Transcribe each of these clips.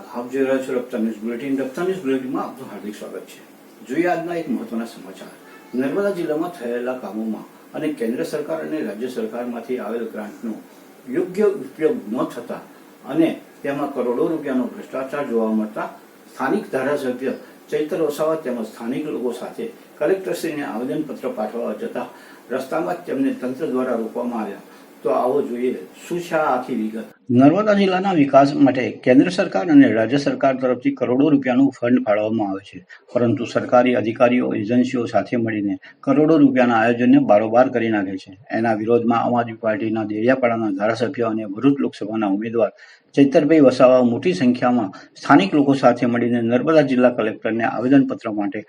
આપ જોઈ રહ્યા છો Rafta news bulletin Rafta news બુલેટિનમાં આપનું હાર્દિક સ્વાગત છે. જોઈએ આજના એક મહત્વના સમાચાર. નર્મદા જિલ્લામાં થયેલા કામોમાં અને કેન્દ્ર સરકાર અને રાજ્ય સરકારમાંથી આવેલ ગ્રાન્ટનો યોગ્ય ઉપયોગ ન થતા અને તેમાં કરોડો રૂપિયાનો ભ્રષ્ટાચાર જોવા મળતા સ્થાનિક ધારાસભ્ય ચૈતર વસાવા તેમજ સ્થાનિક લોકો સાથે કલેક્ટરશ્રીને આવેદનપત્ર પાઠવવા જતા રસ્તામાં તેમને તંત્ર દ્વારા રોકવામાં આવ્યા. તો આવો જોઈએ શું છે આખી વિગત? નર્મદા જિલ્લાના વિકાસ માટે કેન્દ્ર સરકાર અને રાજ્ય સરકાર તરફથી કરોડો રૂપિયાનું ફંડ ફાળવવામાં આવે છે. પરંતુ સરકારી અધિકારીઓ, એજન્સીઓ સાથે મળીને કરોડો રૂપિયાના આયોજનને બારોબાર કરી નાખે છે. એના વિરોધમાં આમ આદમી પાર્ટીના દેડિયાપાડાના ધારાસભ્ય અને ભરૂચ લોકસભાના ઉમેદવાર ચૈતરભાઈ વસાવા મોટી સંખ્યામાં સ્થાનિક લોકો સાથે મળીને નર્મદા જિલ્લા કલેક્ટરને આવેદનપત્ર માટે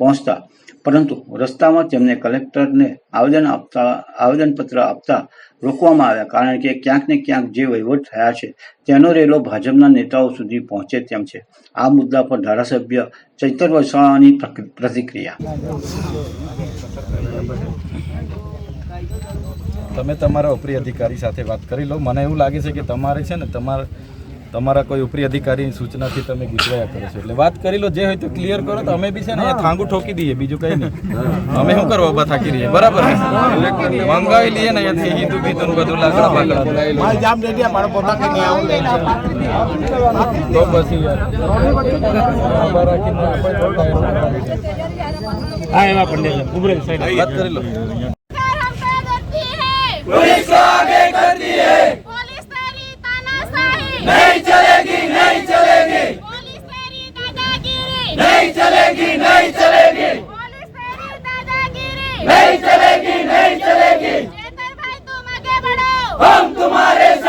પહોંચતા, પરંતુ રસ્તામાં તેમને કલેક્ટરને આવેદન આપતા, આવેદનપત્ર આપતા રોકવામાં આવ્યા કારણ કે ક્યાંક ને ક્યાંક જે વહીવટ થયા છે તેનો રેલો ભાજપના નેતાઓ સુધી પહોંચે તેમ છે. આ મુદ્દા પર ધારાસભ્ય ચૈતર વસાવાની પ્રતિક્રિયા. તમે તમારા ઉપરી અધિકારી સાથે વાત કરી લો. મને એવું લાગે છે કે તમારે છે ને તમારા તમારા કોઈ ઉપરી અધિકારીની સૂચનાથી તમે ગુચવાયા કરો છો એટલે વાત કરી લો જે હોય તો ક્લિયર કરો તો અમે બી છે ને અહીંયા થાંગું ઠોકી દઈએ બીજું કંઈ નહીં અમે શું કરવા ઉભા થાકી રહીએ બરાબર ને મંગાવી લઈએ ને અહીંયાથી હિન્દુ બીતું બધું લાકડા બાકડા મારી જામ રેડી આ મારો પોતા કે નહીં આવું તો પછી યાર ઉભા રાખીને આપણે થોડા હા એવા પંડિત ઉભરે સાઈડ વાત કરી લો पुलिस को आगे करती है पुलिस तेरी तानाशाही नहीं चलेगी नहीं चलेगी पुलिस तेरी दादागिरी नहीं चलेगी नहीं चलेगी पुलिस तेरी दादागिरी नहीं चलेगी नहीं चलेगी चेतर भाई तुम आगे बढ़ो हम तुम्हारे साथ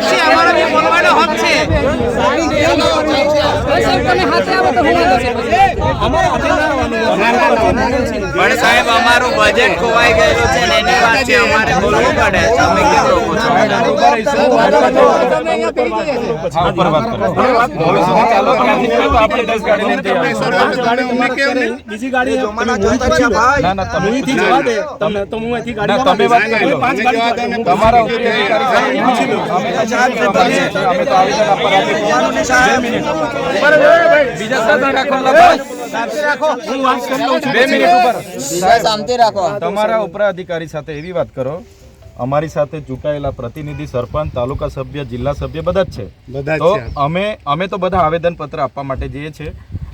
અમારો બી બોલવાનો હક પણ સાહેબ અમારું બજેટ ખોવાઈ ગયેલું છે ને એની વાત અમારે બોલવું પડે તમે કેમ રોકો છો તમે તમે વાત કરી તમારા ઉપર તમારા ઉપરા અધિકારી સાથે એવી વાત કરો. અમારી સાથે ચૂંટાયેલા પ્રતિનિધિ સરપંચ તાલુકા સભ્ય જિલ્લા સભ્ય બધા જ છે. તો છે. અમે અમે તો બધા આવેદન પત્ર આપવા માટે જઈએ છીએ.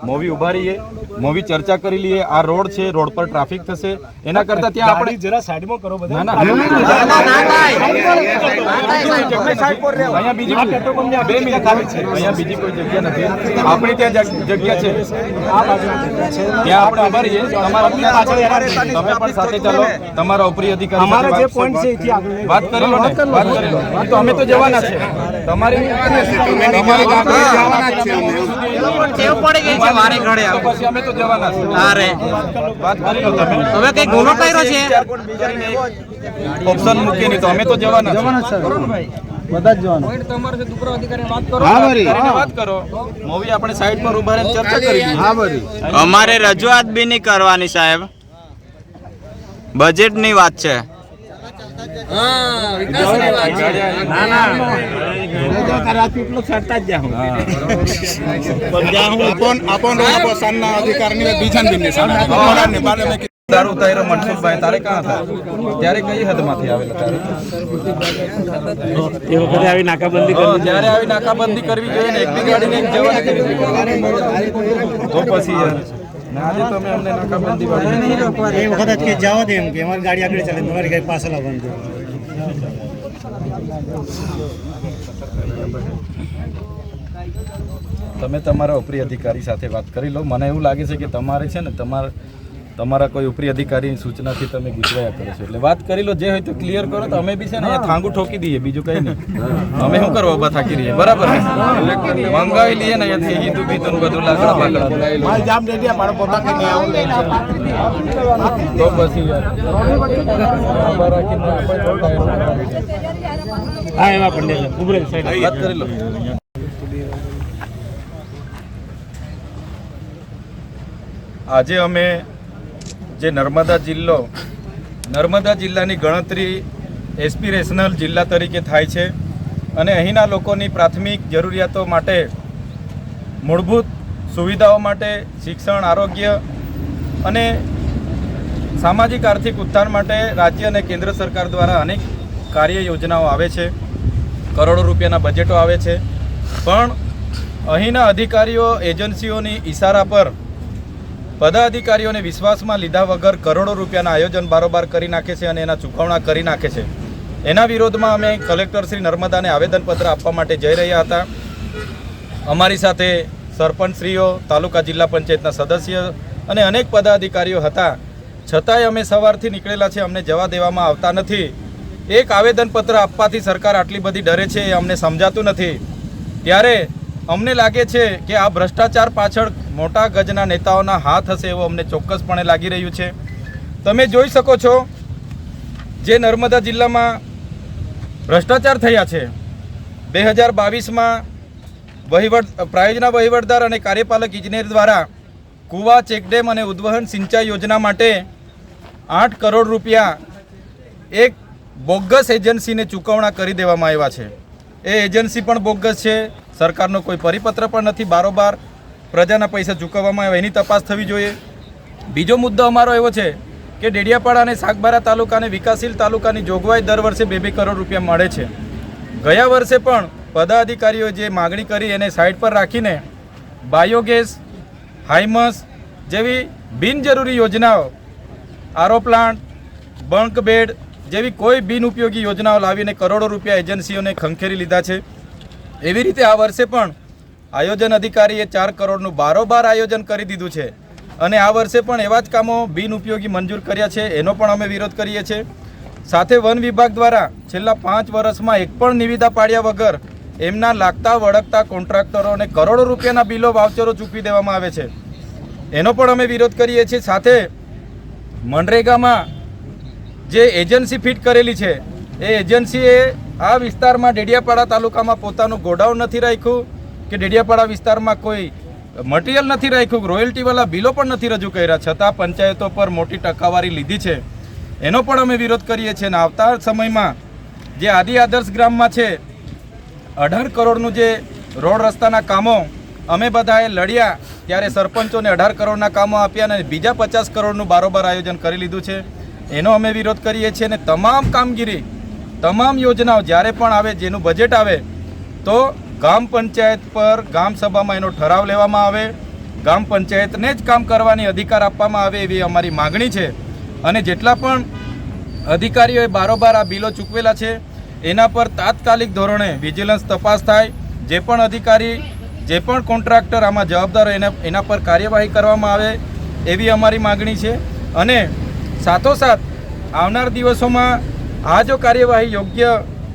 મોવી ઊભા રહીએ મોવી ચર્ચા કરી લઈએ આ રોડ છે રોડ પર ટ્રાફિક થશે એના કરતા ત્યાં આપણે જરા સાઈડમાં કરો બધા ના ના અહીંયા બીજી કોઈ- બે મિનિટ ખાલી છે અહીંયા બીજી કોઈ જગ્યા નથી આપણી ત્યાં જગ્યા છે ત્યાં આપણે ઊભા રહીએ તમારા તમે પણ સાથે ચાલો તમારા ઉપરી અધિકારી અમારા જે વાત- પોઈન્ટ છે એથી આગળ વાત કરી લો ને વાત કરી લો તો અમે તો જવાના છે તમારી તમારી જવાના છે છે મારી ઘરે તો પછી અમે તો જવાના છે અરે વાત કરી લો તમે. હવે કઈ ગુનો કર્યો છે? ઓપ્શન મૂકીને તો અમે તો જવાના છે. કરીને વાત કરો. મૂવી આપણે સાઈડ પર ઊભા રહીને ચર્ચા કરી ભરી અમારે રજૂઆત બી નહીં કરવાની સાહેબ. બજેટની વાત છે. હા રોડ પર સાંજના ના બિઝનેસ દારૂ ઉતાર્યો મનસુખભાઈ. તારે ક્યાં હતા? ત્યારે કઈ હદમાંથી આવેલા તારે એ વખતે આવી નાકાબંધી કરવી ત્યારે આવી નાકાબંધી કરવી જોઈએ ને. એકની ગાડીને એક જવા તો પછી આજે તમે અમને નાકાબંધી વાળી એ વખત કે જવા દે એમ કે અમારી ગાડી આગળ ચાલે તમારી ગાડી પાછળ આવવાનું તમે તમારા ઉપરી અધિકારી સાથે વાત કરી લો. મને એવું લાગે છે કે તમારે છે ને તમારા તમારા કોઈ ઉપરી અધિકારીની સૂચનાથી તમે ગુચવાયા કરો છો. એટલે વાત કરી લો. જે હોય તો ક્લિયર કરો. તો અમે બી છે ને અહીંયા થાંગું ઠોકી દઈએ બીજું કંઈ નહીં. અમે શું કરવા ઊભા થાકી રહીએ? બરાબર ને? મંગાવી લઈએ ને અહીંયાથી. હિન્દુ બીતું બધું લાકડા બાકડા તો પછી યાર ઊભા રાખીને આપણે થોડા આજે અમે જે નર્મદા જિલ્લો, નર્મદા જિલ્લાની ગણતરી એસ્પિરેશનલ જિલ્લા તરીકે થાય છે અને અહીંના લોકોની પ્રાથમિક જરૂરિયાતો માટે મૂળભૂત સુવિધાઓ માટે શિક્ષણ, આરોગ્ય અને સામાજિક આર્થિક ઉત્થાન માટે રાજ્ય અને કેન્દ્ર સરકાર દ્વારા અનેક કાર્ય યોજનાઓ આવે છે. કરોડો રૂપિયાના બજેટો આવે છે. પણ અહીંના અધિકારીઓ એજન્સીઓની ઈશારા પર પદાધિકારીઓને વિશ્વાસમાં લીધા વગર કરોડો રૂપિયાના આયોજન બારોબાર કરી નાખે છે અને એના ચૂકવણા કરી નાખે છે. એના વિરોધમાં અમે કલેક્ટર શ્રી નર્મદાને આવેદનપત્ર આપવા માટે જઈ રહ્યા હતા. અમારી સાથે સરપંચશ્રીઓ, તાલુકા જિલ્લા પંચાયતના સદસ્ય અને અનેક પદાધિકારીઓ હતા. છતાંય અમે સવારથી નીકળેલા છે, અમને જવા દેવામાં આવતા નથી. એક આવેદનપત્ર આપવાથી સરકાર આટલી બધી ડરે છે એ અમને સમજાતું નથી. ત્યારે અમને લાગે છે કે આ ભ્રષ્ટાચાર પાછળ મોટા ગજના નેતાઓના હાથ હશે એવું અમને ચોક્કસપણે લાગી રહ્યું છે. તમે જોઈ શકો છો જે નર્મદા જિલ્લામાં ભ્રષ્ટાચાર થયા છે. બે હજાર બાવીસમાં વહીવટ, પ્રાયોજના વહીવટદાર અને કાર્યપાલક ઇજનેર દ્વારા કુવા ચેકડેમ અને ઉદ્વહન સિંચાઈ યોજના માટે આઠ કરોડ રૂપિયા એક બોગસ એજન્સીને ચૂકવણા કરી દેવામાં આવ્યા છે. એ એજન્સી પણ બોગસ છે. સરકારનો કોઈ પરિપત્ર પણ નથી. બારોબાર પ્રજાના પૈસા ચૂકવવામાં આવ્યા. એની તપાસ થવી જોઈએ. બીજો મુદ્દો અમારો એવો છે કે ડેડિયાપાડા અને સાગબારા તાલુકાને વિકાસશીલ તાલુકાની જોગવાઈ દર વર્ષે બે બે કરોડ રૂપિયા મળે છે. ગયા વર્ષે પણ પદાધિકારીઓ જે માગણી કરી એને સાઈડ પર રાખીને બાયોગેસ હાઇમસ જેવી બિનજરૂરી યોજનાઓ, આરો પ્લાન્ટ, બંક બેડ જેવી કોઈ બિનઉપયોગી યોજનાઓ લાવીને કરોડો રૂપિયા એજન્સીઓને ખંખેરી લીધા છે. એવી રીતે આ વર્ષે પણ આયોજન અધિકારીએ ચાર કરોડનું બારોબાર આયોજન કરી દીધું છે. અને આ વર્ષે પણ એવા જ કામો બિનઉપયોગી મંજૂર કર્યા છે, એનો પણ અમે વિરોધ કરીએ છીએ. સાથે વન વિભાગ દ્વારા છેલ્લા પાંચ વર્ષમાં એક પણ નિવિદા પાડ્યા વગર એમના લાગતા વળગતા કોન્ટ્રાક્ટરોને કરોડો રૂપિયાના બિલો વાવચરો ચૂકવી દેવામાં આવે છે. એનો પણ અમે વિરોધ કરીએ છીએ. સાથે મનરેગામાં જે એજન્સી ફિટ કરેલી છે, એ એજન્સીએ આ વિસ્તારમાં ડેડિયાપાડા તાલુકામાં પોતાનું ગોડાઉન નથી રાખ્યું કે ડેડિયાપાડા વિસ્તારમાં કોઈ મટીરિયલ નથી રાખ્યું રોયલ્ટીવાળા બિલો પણ નથી રજૂ કર્યા. છતાં પંચાયતો પર મોટી ટકાવારી લીધી છે. એનો પણ અમે વિરોધ કરીએ છીએ અને આવતા સમયમાં જે આદિ આદર્શ ગ્રામમાં છે, અઢાર કરોડનું જે રોડ રસ્તાના કામો, અમે બધાએ લડ્યા ત્યારે સરપંચોને અઢાર કરોડના કામો આપ્યા અને બીજા પચાસ કરોડનું બારોબાર આયોજન કરી લીધું છે. એનો અમે વિરોધ કરીએ છીએ અને તમામ કામગીરી, તમામ યોજનાઓ જ્યારે પણ આવે, જેનું બજેટ આવે, તો ગામ પંચાયત પર ગામ સભામાં એનો ઠરાવ લેવામાં આવે. ગામ પંચાયતને જ કામ કરવાની અધિકાર આપવામાં આવે એવી અમારી માગણી છે. અને જેટલા પણ અધિકારીઓએ બારોબાર આ બિલો ચૂકવેલા છે, એના પર તાત્કાલિક ધોરણે વિજિલન્સ તપાસ થાય. જે પણ અધિકારી, જે પણ કોન્ટ્રાક્ટર આમાં જવાબદાર એના એના પર કાર્યવાહી કરવામાં આવે એવી અમારી માગણી છે. અને સાથોસાથ આવનાર દિવસોમાં આ જો કાર્યવાહી યોગ્ય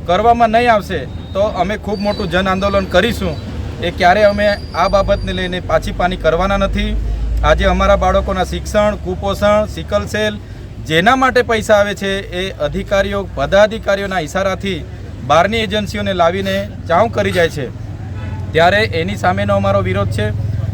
કરવામાં નહીં આવશે, તો અમે ખૂબ મોટું જન આંદોલન કરીશું. એ ક્યારે અમે આ બાબતને લઈને પાછી પાની કરવાના નથી. આજે અમારા બાળકોના શિક્ષણ, કુપોષણ, સિકલ સેલ જેના માટે પૈસા આવે છે, એ અધિકારીઓ, પદાધિકારીઓના ઇશારાથી બહારની એજન્સીઓને લાવીને ચાઉ કરી જાય છે. ત્યારે એની સામેનો અમારો વિરોધ છે.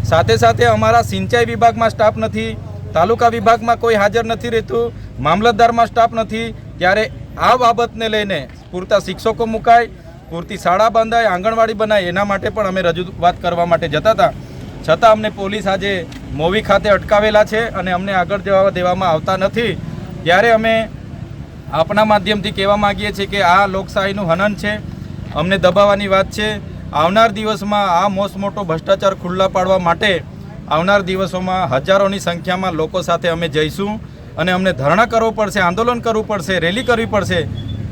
સાથે સાથે અમારા સિંચાઈ વિભાગમાં સ્ટાફ નથી. તાલુકા વિભાગમાં કોઈ હાજર નથી રહેતું, મામલતદારમાં સ્ટાફ નથી, ત્યારે આ બાબતને લઈને પૂરતા શિક્ષકો મુકાય, પૂરતી શાળા બંધાય, આંગણવાડી બનાય, એના માટે પણ અમે રજૂઆત કરવા માટે જતા હતા. છતાં અમને પોલીસ આજે મોવી ખાતે અટકાવેલા છે અને અમને આગળ જવા દેવામાં આવતા નથી. ત્યારે અમે આપણા માધ્યમથી કહેવા માગીએ છીએ કે આ લોકશાહીનું હનન છે, અમને દબાવવાની વાત છે. આવનાર દિવસમાં આ મોસ મોટો ભ્રષ્ટાચાર ખુલ્લા પાડવા માટે આવનાર દિવસોમાં હજારોની સંખ્યામાં લોકો સાથે અમે જઈશું અને અમને ધરણા કરવો પડશે, આંદોલન કરવું પડશે, રેલી કરવી પડશે.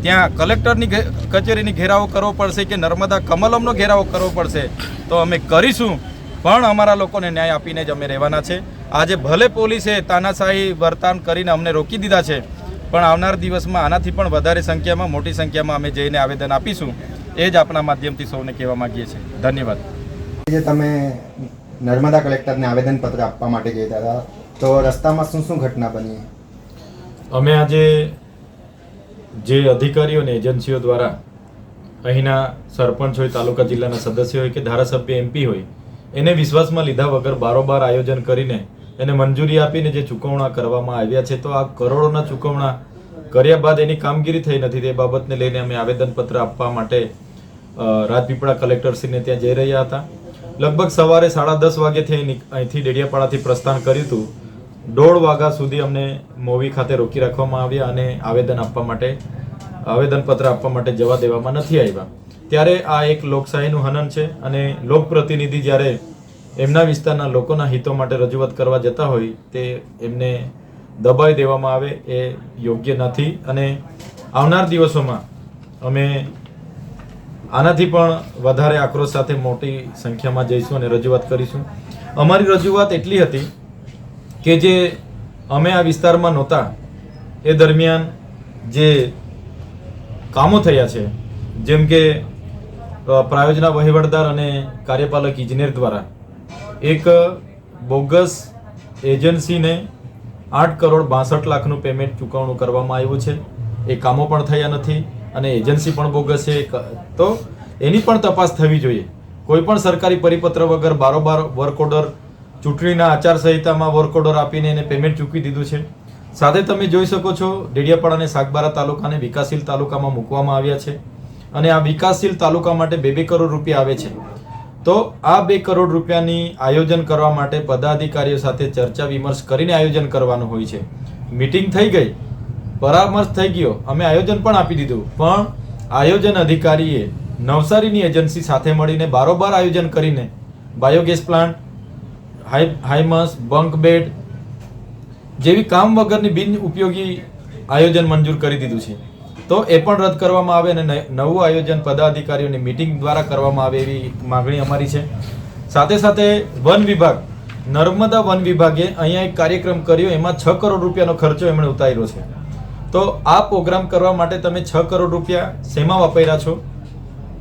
ત્યાં કલેક્ટરની કચેરીની ઘેરાવો કરવો પડશે કે નર્મદા કમલમનો ઘેરાવો કરવો પડશે, તો અમે કરીશું. પણ અમારા લોકોને ન્યાય આપીને જ અમે રહેવાના છે. આજે ભલે પોલીસે તાનાશાહી વર્તાન કરીને અમને રોકી દીધા છે, પણ આવનાર દિવસમાં આનાથી પણ વધારે સંખ્યામાં, મોટી સંખ્યામાં અમે જઈને આવેદન આપીશું. એ જ આપણા માધ્યમથી સૌને કહેવા માગીએ છીએ. ધન્યવાદ. તમે નર્મદા કલેક્ટરને આવેદનપત્ર આપવા માટે ગયા હતા તો. રસ્તામાં શું શું ઘટના બની? અમે આજે જે અધિકારીઓ અને એજન્સીઓ દ્વારા અહીંના સરપંચ હોય, તાલુકા જિલ્લાના સદસ્ય હોય કે ધારાસભ્ય એમપી હોય, એને વિશ્વાસમાં લીધા વગર બારોબાર આયોજન કરીને એને મંજૂરી આપીને જે ચૂકવણા કરવામાં આવ્યા છે, તો આ કરોડોના ચૂકવણા કર્યા બાદ એની કામગીરી થઈ નથી. તે બાબતને લઈને અમે આવેદનપત્ર આપવા માટે રાજપીપળા કલેક્ટરશ્રીને ત્યાં જઈ રહ્યા હતા. લગભગ સવારે સાડા દસ વાગ્યાથી અહીં અહીંથી ડેડિયાપાડાથી પ્રસ્થાન કર્યું હતું. દોઢ વાગ્યા સુધી અમને મોવી ખાતે રોકી રાખવામાં આવ્યા અને આવેદન આપવા માટે, આવેદનપત્ર આપવા માટે જવા દેવામાં નથી આવ્યા. ત્યારે આ એક લોકશાહીનું હનન છે અને લોકપ્રતિનિધિ જ્યારે એમના વિસ્તારના લોકોના હિતો માટે રજૂઆત કરવા જતા હોય, તે એમને દબાઈ દેવામાં આવે એ યોગ્ય નથી. અને આવનાર દિવસોમાં અમે આનાથી પણ વધારે આક્રોશ સાથે મોટી સંખ્યામાં જઈશું અને રજૂઆત કરીશું. અમારી રજૂઆત એટલી હતી કે જે અમે આ વિસ્તારમાં નહોતા, એ દરમિયાન જે કામો થયા છે, જેમ કે પ્રાયોજના વહીવટદાર અને કાર્યપાલક ઇજનેર દ્વારા એક બોગસ એજન્સીને આઠ કરોડ બાસઠ લાખનું પેમેન્ટ ચૂકવણું કરવામાં આવ્યું છે. એ કામો પણ થયા નથી. અને એજન્સી પણ બોગસ છે તો એની પણ તપાસ થવી જોઈએ. કોઈ પણ સરકારી પરિપત્ર વગર બારોબાર વર્ક ઓર્ડર ચૂંટણીના આચારસંહિતામાં વર્ક ઓર્ડર આપીને એને પેમેન્ટ ચૂકવી દીધું છે. સાથે તમે જોઈ શકો છો ડેડિયાપાડા અને સાગબારા તાલુકાને વિકાસશીલ તાલુકામાં મૂકવામાં આવ્યા છે અને આ વિકાસશીલ તાલુકા માટે બે બે કરોડ રૂપિયા આવે છે. તો આ બે કરોડ રૂપિયાની આયોજન કરવા માટે પદાધિકારીઓ સાથે ચર્ચા વિમર્શ કરીને આયોજન કરવાનું હોય છે. મીટિંગ થઈ ગઈ. પરામર્શ થઈ ગયો. અમે આયોજન પણ આપી દીધું. પણ આયોજન અધિકારીએ નવસારીની એજન્સી સાથે મળીને બારોબાર આયોજન કરીને biogas plant, high, હાઈમસ bunk bed જેવી કામ વગરની બિન ઉપયોગી આયોજન મંજૂર કરી દીધું છે. તો એ પણ રદ કરવામાં આવે અને નવું આયોજન પદાધિકારીઓની મિટિંગ દ્વારા કરવામાં આવે એવી માગણી અમારી છે. સાથે સાથે વન વિભાગ, નર્મદા વન વિભાગે અહીંયા એક કાર્યક્રમ કર્યો. એમાં છ કરોડ રૂપિયાનો ખર્ચો એમણે ઉતાર્યો છે. તો આ પ્રોગ્રામ કરવા માટે તમે છ કરોડ રૂપિયા શેમાં વાપર્યા છો?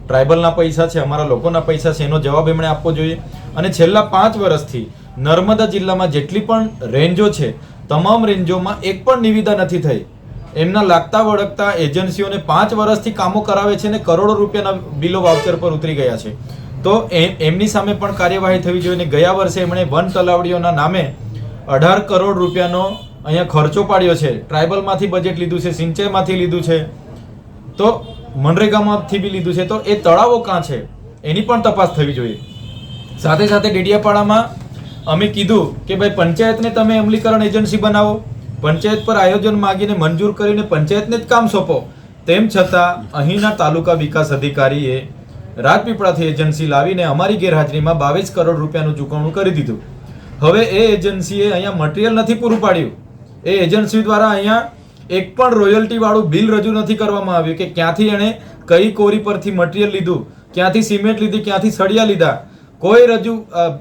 ટ્રાઇબલના પૈસા છે, અમારા લોકોના પૈસા છે, એનો જવાબ એમણે આપવો જોઈએ. અને છેલ્લા પાંચ વર્ષથી નર્મદા જિલ્લામાં જેટલી પણ રેન્જો છે, તમામ રેન્જોમાં એક પણ નિવેદા નથી થઈ. એમના લાગતા વળગતા એજન્સીઓને પાંચ વર્ષથી કામો કરાવે છે ને કરોડો રૂપિયાના બિલો વાઉચર પર ઉતરી ગયા છે. તો એમ એમની સામે પણ કાર્યવાહી થવી જોઈએ અને ગયા વર્ષે એમણે વન તલાવડીઓના નામે અઢાર કરોડ રૂપિયાનો અહીંયા ખર્ચો પાડ્યો છે. ટ્રાઇબલમાંથી બજેટ લીધું છે, સિંચાઈમાંથી લીધું છે. તો મનરેગામાંથી બી લીધું છે. તો એ તળાવો કાં છે? એની પણ તપાસ થવી જોઈએ. સાથે સાથે ડેડિયાપાડામાં અમે કીધું કે ભાઈ પંચાયતને તમે અમલીકરણ એજન્સી બનાવો. પંચાયત પર આયોજન માગીને મંજૂર કરીને પંચાયતને જ કામ સોંપો. તેમ છતાં અહીંના તાલુકા વિકાસ અધિકારીએ રાજપીપળાથી એજન્સી લાવીને અમારી ગેરહાજરીમાં બાવીસ કરોડ રૂપિયાનું ચૂકવણું કરી દીધું. હવે એ એજન્સીએ અહીંયા મટીરિયલ નથી પૂરું પાડ્યું. એ એજન્સી દ્વારા અહીંયા એક પણ રોયલ્ટી વાળું બિલ રજૂ નથી કરવામાં આવ્યું કે ક્યાંથી એણે કઈ કોરી પરથી મટીરિયલ લીધું, ક્યાંથી સિમેન્ટ લીધી, ક્યાંથી સળિયા લીધા. કોઈ રજૂ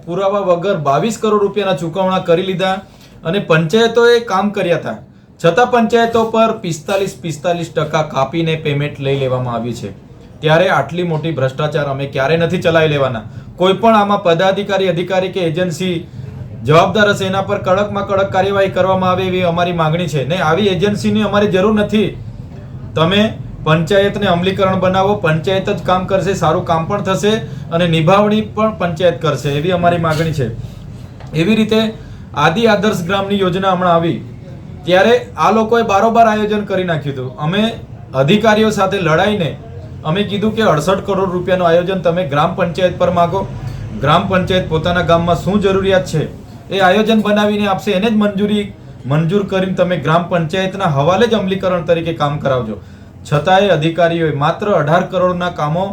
પુરાવા વગર બાવીસ કરોડ રૂપિયાના ચૂકવણા કરી લીધા અને પંચાયતોએ કામ કર્યા હતા. છતાં પંચાયતો પર પિસ્તાલીસ પિસ્તાલીસ ટકા કાપીને પેમેન્ટ લઈ લેવામાં આવ્યું છે. ત્યારે આટલી મોટી ભ્રષ્ટાચાર અમે ક્યારે નથી ચલાવી લેવાના. કોઈ પણ આમાં પદાધિકારી, અધિકારી કે એજન્સી જવાબદાર હશે એના પર કડકમાં કડક કાર્યવાહી કરવામાં આવે એવી અમારી માંગણી છે. ને આવી એજન્સીની અમારી જરૂર નથી. તમે પંચાયતને અમલીકરણ બનાવો, પંચાયત જ કામ કરશે, સારું કામ પણ થશે અને નિભાવણી પણ પંચાયત કરશે એવી અમારી માંગણી છે. એવી રીતે આદિ આદર્શ ગ્રામની યોજના હમણાં આવી. ત્યારે આ લોકોએ બારોબાર આયોજન કરી નાખ્યું હતું. અમે અધિકારીઓ સાથે લડાઈને અમે કીધું કે અડસઠ કરોડ રૂપિયાનું આયોજન તમે ગ્રામ પંચાયત પર માગો. ગ્રામ પંચાયત પોતાના ગામમાં શું જરૂરિયાત છે? એ આયોજન બનાવીને આપશે, એને જ મંજૂરી મંજૂર કરીને તમે ગ્રામ પંચાયતના હવાલે જ અમલીકરણ તરીકે કામ કરાવજો. છતાંય અધિકારીઓએ માત્ર અઢાર કરોડના કામો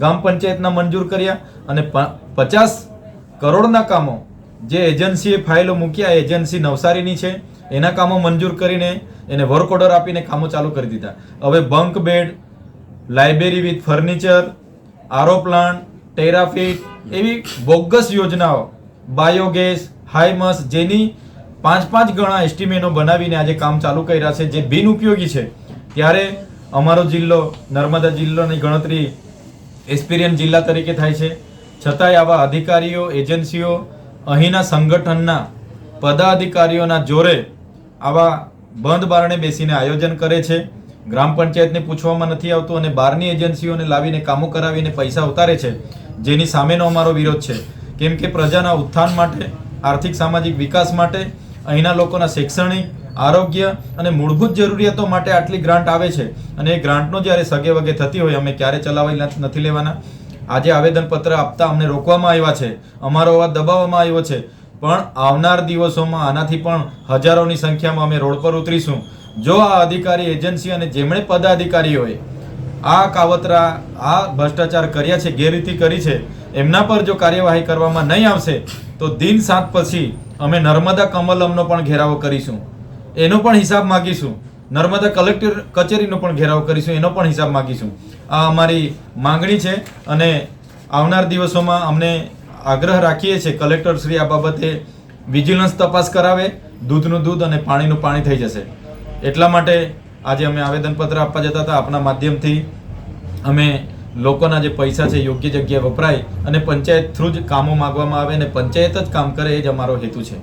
ગ્રામ પંચાયતના મંજૂર કર્યા અને પચાસ કરોડના કામો જે એજન્સીએ ફાઇલો મૂક્યા, એ એજન્સી નવસારીની છે, એના કામો મંજૂર કરીને એને વર્ક ઓર્ડર આપીને કામો ચાલુ કરી દીધા. હવે bunk bed library with furniture RO plant, ટેરાફિટ એવી બોગસ યોજનાઓ, બાયોગેસ હાઈમસ જેની પાંચ પાંચ ગણા એસ્ટિમેટો બનાવીને આજે કામ ચાલુ કર્યા છે, જે બિન ઉપયોગી છે. ત્યારે અમારો જિલ્લો, નર્મદા જિલ્લાની ગણતરી એક્સપિરિયન્સ જિલ્લા તરીકે થાય છે. છતાંય આવા અધિકારીઓ, એજન્સીઓ અહીંના સંગઠનના પદાધિકારીઓના જોરે આવા બંધ બારણે બેસીને આયોજન કરે છે. ગ્રામ પંચાયતને પૂછવામાં નથી આવતું અને બહારની એજન્સીઓને લાવીને કામો કરાવીને પૈસા ઉતારે છે, જેની સામેનો અમારો વિરોધ છે. કેમ કે પ્રજાના ઉત્થાન માટે આર્થિક સામાજિક વિકાસ માટે, અહીંના લોકોના શૈક્ષણિક, આરોગ્ય અને મૂળભૂત જરૂરિયાતો માટે આટલી ગ્રાન્ટ આવે છે. અને એ ગ્રાન્ટનો જ્યારે સગે વગે થતી હોય, અમે ક્યારે ચલાવી નથી લેવાના. આજે આવેદનપત્ર આપતા અમને રોકવામાં આવ્યા છે. અમારો અવાજ દબાવવામાં આવ્યો છે. પણ આવનાર દિવસોમાં આનાથી પણ હજારોની સંખ્યામાં અમે રોડ પર ઉતરીશું. જો આ અધિકારી એજન્સી અને જેમણે પદાધિકારીઓએ આ કાવતરા, આ ભ્રષ્ટાચાર કર્યા છે, ગેરરીતિ કરી છે એમના પર જો કાર્યવાહી કરવામાં નહીં આવશે, તો દિન સાત પછી અમે નર્મદા કમલમનો પણ ઘેરાવો કરીશું. એનો પણ હિસાબ માગીશું. નર્મદા કલેક્ટર કચેરીનો પણ ઘેરાવો કરીશું, એનો પણ હિસાબ માગીશું. આ અમારી માંગણી છે અને આવનાર દિવસોમાં અમને આગ્રહ રાખીએ છીએ કલેક્ટર શ્રી આ બાબતે વિજિલન્સ તપાસ કરાવે, દૂધનું દૂધ અને પાણીનું પાણી થઈ જશે. એટલા માટે આજે અમે આવેદનપત્ર આપવા જતા હતા. આપના માધ્યમથી અમે લોકોના જે પૈસા છે, યોગ્ય જગ્યાએ વપરાય અને પંચાયત થ્રુ જ કામો માગવામાં આવે અને પંચાયત જ કામ કરે એ જ અમારો હેતુ છે.